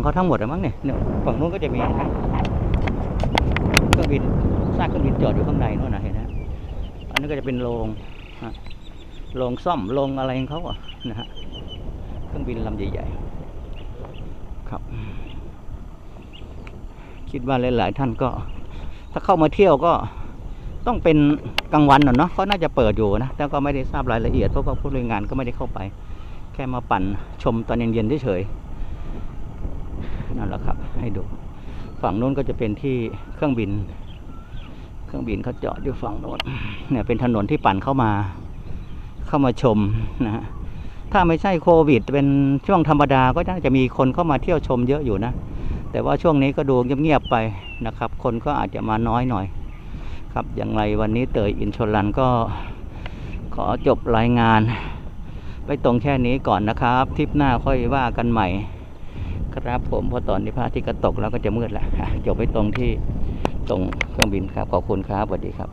ของเขาทั้งหมดอะมั้งเนี่ยฝั่งนู้นก็จะมีนะเครื่องบินซากเครื่องบินจอดอยู่ข้างในนู่นนะเห็นไหมอันนี้ก็จะเป็นโรงโรงซ่อมโรงอะไรของเขาอะนะฮะเครื่องบินลำใหญ่ๆ ครับ คิดว่าหลายๆท่านก็ ถ้าเข้ามาเที่ยวก็ต้องเป็นกลางวันหน่ะเนาะเขาน่าจะเปิดอยู่นะ แต่ก็ไม่ได้ทราบรายละเอียดเพราะว่าผู้บริงานก็ไม่ได้เข้าไป แค่มาปั่นชมตอนเย็นๆเฉยๆ นั่นแหละครับ ให้ดู ฝั่งนู้นก็จะเป็นที่เครื่องบิน เครื่องบินเขาจอดอยู่ฝั่งโน้นเนี่ยเป็นถนนที่ปั่นเข้ามา เข้ามาชมนะฮะถ้าไม่ใช่โควิด เป็นช่วงธรรมดาก็น่าจะมีคนเข้ามาเที่ยวชมเยอะอยู่นะ แต่ว่าช่วงนี้ก็ดูเงียบๆไปนะครับ คนก็อาจจะมาน้อยหน่อย ครับอย่างไรวันนี้เตยอินชลันก็ขอจบรายงาน ไปตรงแค่นี้ก่อนนะครับ ทริปหน้าค่อยว่ากันใหม่ ครับผมเพราะตอนนี้พระอาทิตย์ก็ตกแล้วก็จะมืดแล้วจบไปตรงที่ตรงเครื่องบินครับขอบคุณครับสวัสดีครับ